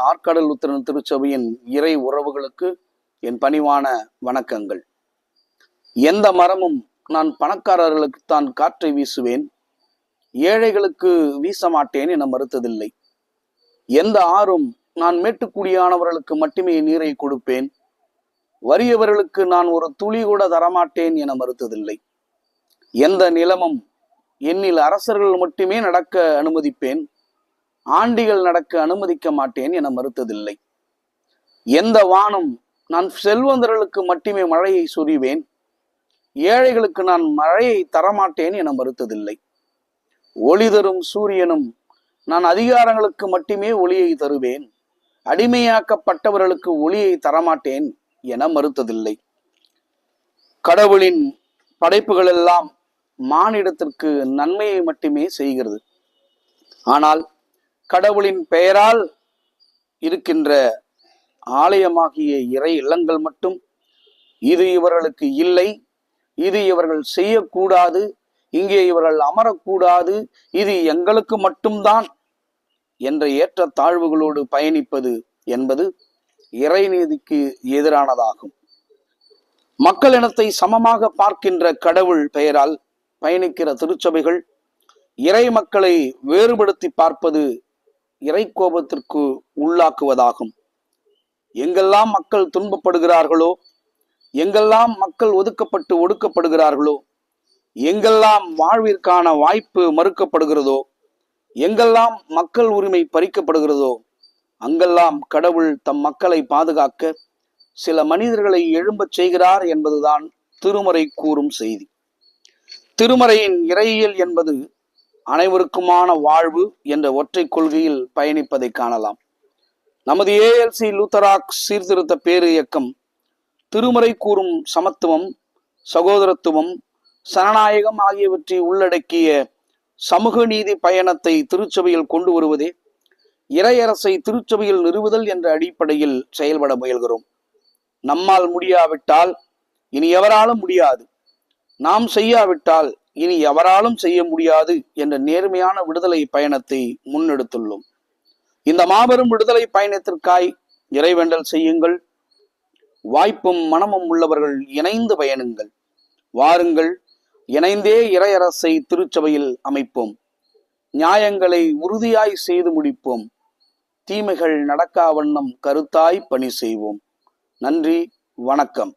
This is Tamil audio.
ஆற்காடல் உத்திரன் திருச்சபையின் இறை உறவுகளுக்கு என் பணிவான வணக்கங்கள். எந்த மரமும் நான் பணக்காரர்களுக்கு தான் காற்றை வீசுவேன். ஏழைகளுக்கு வீச மாட்டேன் என மறுத்ததில்லை. எந்த ஆறும் நான் மேட்டுக்குடியானவர்களுக்கு மட்டுமே நீரை கொடுப்பேன். வறியவர்களுக்கு நான் ஒரு துளி கூட தரமாட்டேன் என மறுத்ததில்லை. எந்த நிலமும் என்னில் அரசர்கள் மட்டுமே நடக்க அனுமதிப்பேன். ஆண்டிகள் நடக்க அனுமதிக்க மாட்டேன் என மறுத்ததில்லை. எந்த வானம் நான் செல்வந்தர்களுக்கு மட்டுமே மழையை சொரிவேன். ஏழைகளுக்கு நான் மழையை தரமாட்டேன் என மறுத்ததில்லை. ஒளி தரும் சூரியனும் நான் அதிகாரங்களுக்கு மட்டுமே ஒளியை தருவேன். அடிமையாக்கப்பட்டவர்களுக்கு ஒளியை தரமாட்டேன் என மறுத்ததில்லை. கடவுளின் படைப்புகள் எல்லாம் மானிடத்திற்கு நன்மையை மட்டுமே செய்கிறது. ஆனால் கடவுளின் பெயரால் இருக்கின்ற ஆலயமாகிய இறை இல்லங்கள் மட்டும். இது இவர்களுக்கு இல்லை. இது இவர்கள் செய்யக்கூடாது. இங்கே இவர்கள் அமரக்கூடாது. இது எங்களுக்கு மட்டும்தான் என்ற ஏற்ற தாழ்வுகளோடு பயணிப்பது என்பது இறைநீதிக்கு எதிரானதாகும். மக்கள் இனத்தை சமமாக பார்க்கின்ற கடவுள் பெயரால் பயணிக்கிற திருச்சபைகள் இறை மக்களை வேறுபடுத்தி பார்ப்பது இறை கோபத்திற்கு உள்ளாக்குவதாகும். எங்கெல்லாம் மக்கள் துன்பப்படுகிறார்களோ எங்கெல்லாம் மக்கள் ஒதுக்கப்பட்டு ஒடுக்கப்படுகிறார்களோ எங்கெல்லாம் வாழ்விற்கான வாய்ப்பு மறுக்கப்படுகிறதோ எங்கெல்லாம் மக்கள் உரிமை பறிக்கப்படுகிறதோ அங்கெல்லாம் கடவுள் தம் மக்களை பாதுகாக்க சில மனிதர்களை எழும்பச் செய்கிறார் என்பதுதான் திருமறை கூறும் செய்தி. திருமறையின் இறையியல் என்பது அனைவருக்குமான வாழ்வு என்ற ஒற்றை கொள்கையில் பயணிப்பதை காணலாம். நமது ஏஎல்சி லூத்தராக் சீர்திருத்த பேரு இயக்கம் திருமறை கூறும் சமத்துவம் சகோதரத்துவம் சனநாயகம் ஆகியவற்றை உள்ளடக்கிய சமூக நீதி பயணத்தை திருச்சபையில் கொண்டு வருவதே இறையரசை திருச்சபையில் நிறுவுதல் என்ற அடிப்படையில் செயல்பட முயல்கிறோம். நம்மால் முடியாவிட்டால் இனி எவராலும் முடியாது. நாம் செய்யாவிட்டால் இனி எவராலும் செய்ய முடியாது என்ற நேர்மையான விடுதலை பயணத்தை முன்னெடுத்துள்ளோம். இந்த மாபெரும் விடுதலை பயணத்திற்காய் இறைவேண்டல் செய்யுங்கள். வாய்ப்பும் மனமும் உள்ளவர்கள் இணைந்து பயணுங்கள் வாருங்கள் இணைந்தே இறையரசை திருச்சபையில் அமைப்போம். நியாயங்களை உறுதியாய் செய்து முடிப்போம். தீமைகள் நடக்கா வண்ணம் கருத்தாய் பணி செய்வோம். நன்றி வணக்கம்.